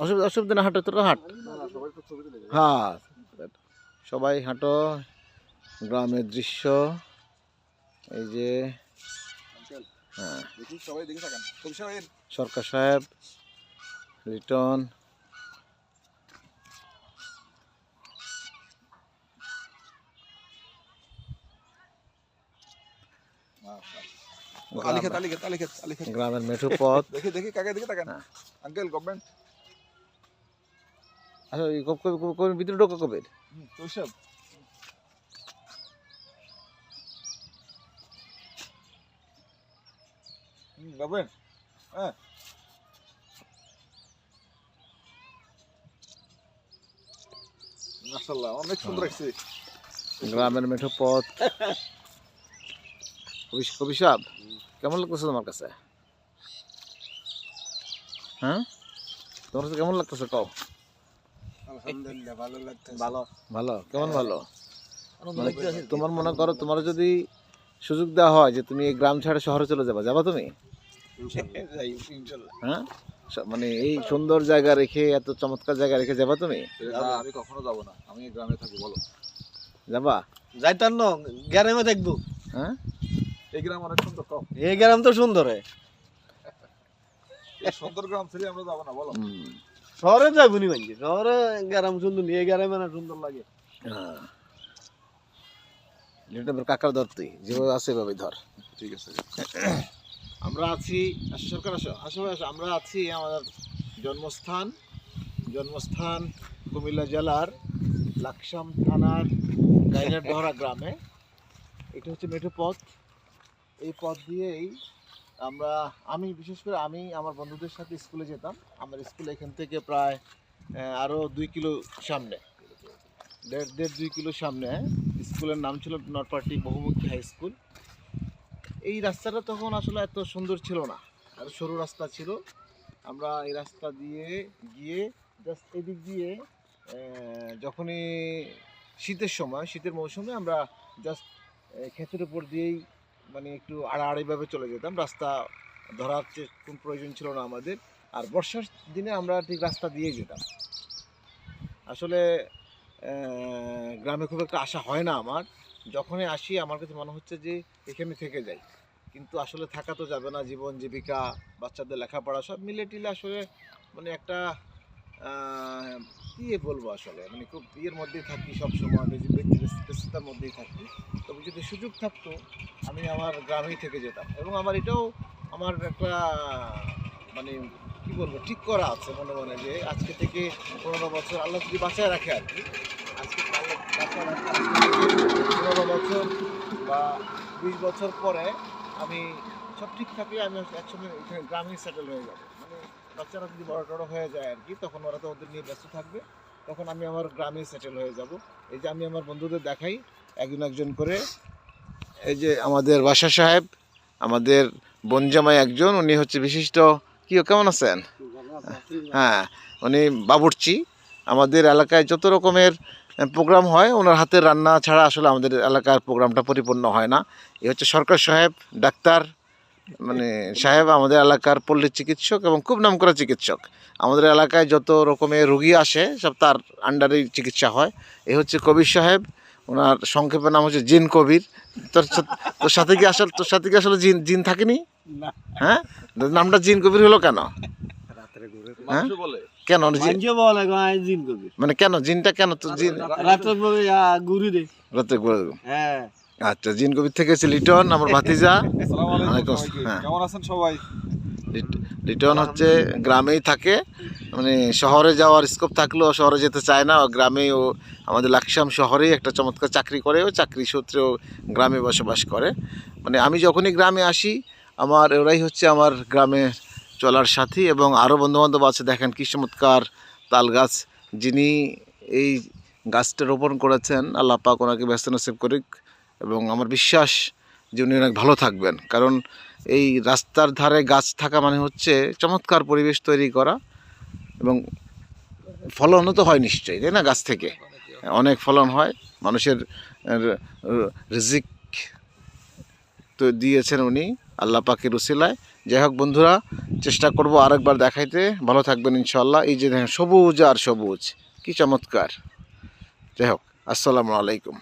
অসুবিধা অসুবিধা না, হাঁটো তোরা হাঁট। হ্যাঁ সবাই হাঁটো। গ্রামের দৃশ্য, এই যে হ্যাঁ। সরকার সাহেব, লিটন। আলি গ্রামের মেঠো পথ। দেখি দেখি কাকে দেখে থাকেন হ্যাঁ। আঙ্কেল গভর্নমেন্ট আচ্ছা এই কব- কবে কবে- কবে ভিতরে ঢোকা কবে কবি সাহেব গভর্নমেন্ট হ্যাঁ। মাশাআল্লাহ অনেক সুন্দর লাগছে। গ্রামের মেঠো পথ। কবি কবি সাহেব। কেমন লাগতেছে তোমার কাছে? হ্যাঁ? তোমার কাছে কেমন লাগতেছে কও? আলহামদুলিল্লাহ ভালো লাগছে ভালো? ভালো? কেমন ভালো? মানে তোমার মনে করো তোমার যদি সুযোগ দেওয়া হয় যে তুমি এই গ্রাম ছেড়ে শহরে চলে যাবা যাবা তুমি? হ্যাঁ? মানে এই সুন্দর জায়গা রেখে এত চমৎকার জায়গা রেখে যাবা তুমি? আমি কখনো যাব না। আমি গ্রামে থাকব বলো। যাবা? যাইতাম না গ্রামে দেখব হ্যাঁ? এই গ্রাম অনেক সুন্দর কম। এই গ্রাম তো সুন্দর। সুন্দর গ্রাম ছেড়ে আমরা যাব না বলো। শহরে যাইবো নি মানছি শহরে গ্রাম সুন্দর এই গ্রামে না সুন্দর লাগে। হ্যাঁ। লিটনের কাকার ধর তুই যেভাবে আছে এভাবে ধর। ঠিক আছে। আমরা আছি সরকার আসো আসো আসো আমরা আছি আমাদের জন্মস্থান জন্মস্থান কুমিল্লা জেলার লাকসাম থানার গাইনাট বহরা গ্রামে। এটা হচ্ছে মেঠো পথ। এই পথ দিয়েই আমরা, আমি বিশেষ করে আমি আমার বন্ধুদের সাথে স্কুলে যেতাম। আমার স্কুল এখান থেকে প্রায় আরও দুই কিলো সামনে। দেড় দেড়, দুই কিলো সামনে। স্কুলের নাম ছিল নটপাটি বহুমুখী হাই স্কুল। এই রাস্তাটা তখন আসলে এত সুন্দর ছিল না। আর সরু রাস্তা ছিল। আমরা এই রাস্তা দিয়ে গিয়ে জাস্ট এদিক দিয়ে যখনই শীতের সময়, শীতের মৌসুমে আমরা জাস্ট ক্ষেতের উপর দিয়েই মানে একটু আড়াআড়িভাবে চলে যেতাম। রাস্তা ধরার কোনো প্রয়োজন ছিল না আমাদের। আর বর্ষার দিনে আমরা ঠিক রাস্তা দিয়ে যেতাম। আসলে গ্রামে খুব একটা আশা হয় না আমার। যখনই আসি, আমার কাছে মনে হচ্ছে যে এখানে থেকে যাই। কিন্তু আসলে থাকা তো যাবে না, জীবন, জীবিকা, বাচ্চাদের লেখাপড়া সব মিলে টিলে আসলে মানে একটা কি বলব আসলে? মানে খুব ইয়ের মধ্যেই থাকি সব সময় ব্যক্তি ব্যস্ততার মধ্যেই থাকি। তবে যদি সুযোগ থাকতো, আমি আমার গ্রামেই থেকে যেতাম। এবং আমার এটাও আমার একটা মানে কি বলব, ঠিক করা আছে মনে মনে যে আজকে থেকে পনেরো বছর আল্লাহ যদি বাঁচায় রাখে আর কি, আজকে পনেরো বছর বা বিশ বছর পরে আমি সব ঠিক থাকলে আমি একসময় এখানে গ্রামে সেটেল হয়ে যাব। মানে বাচ্চারা যদি বড় টড়ো হয়ে যায় আর কি, তখন ওরা তো ওদের নিয়ে ব্যস্ত থাকবে। তখন আমি আমার গ্রামে সেটেল হয়ে যাব। এই যে আমি আমার বন্ধুদের দেখাই, একজন একজন করে। এই যে আমাদের বাসা সাহেব, আমাদের বনজামাই একজন, উনি হচ্ছে বিশিষ্ট। কি কেমন আছেন? হ্যাঁ উনি বাবুর্চি। আমাদের এলাকায় যত রকমের প্রোগ্রাম হয়, ওনার হাতের রান্না ছাড়া আসলে আমাদের এলাকার প্রোগ্রামটা পরিপূর্ণ হয় না। এ হচ্ছে সরকার সাহেব, ডাক্তার মানে সাহেব আমাদের এলাকার পল্লী চিকিৎসক এবং খুব নামকরা চিকিৎসক। আমাদের এলাকায় যত রকমের রুগী আসে সব তার আন্ডারেই চিকিৎসা হয়। এ হচ্ছে কবির সাহেব। ওনার সংক্ষেপের নাম হচ্ছে জিন কবির। তোর তোর সাথে কি আসলে তোর সাথে কি আসলে জিন জিন থাকেনি? হ্যাঁ? নামটা জিন কবির হলো কেন? বলে। কেন জিন মানছে বলে গায় জিন কবি মানে কেন? জিনটা কেন? তো জিন দে। রাতে করে দেবো। হ্যাঁ। আচ্ছা জিন কবির থেকে হচ্ছে লিটন আমার ভাতিজা। হ্যাঁ। কেমন আছেন সবাই? লিট- লিটন হচ্ছে গ্রামেই থাকে মানে শহরে যাওয়ার স্কোপ থাকলেও শহরে যেতে চায় না। গ্রামেই ও আমাদের লাকসাম শহরেই একটা চমৎকার চাকরি করে ও চাকরি সূত্রেও গ্রামে বসবাস করে। মানে আমি যখনই গ্রামে আসি আমার ওরাই হচ্ছে আমার গ্রামে চলার সাথী এবং আরও বন্ধুবান্ধব আছে। দেখেন কী চমৎকার তাল গাছ। যিনি এই গাছটা রোপণ করেছেন আল্লাহ পাক ওনাকে ব্যস্ত নসিব করুক। এবং আমার বিশ্বাস যে উনি অনেক ভালো থাকবেন। কারণ এই রাস্তার ধারে গাছ থাকা মানে হচ্ছে চমৎকার পরিবেশ তৈরি করা এবং ফলনও তো হয় নিশ্চয়ই, তাই না, গাছ থেকে? অনেক ফলন হয়, মানুষের রিজিক তো দিয়েছেন উনি আল্লাহ পাকের উসিলায়। যাই হোক বন্ধুরা, চেষ্টা করব আরেকবার দেখাইতে। ভালো থাকবেন ইনশাল্লাহ এই যে দেখেন, সবুজ আর সবুজ, কি চমৎকার। যাই হোক, আসসালামু আলাইকুম।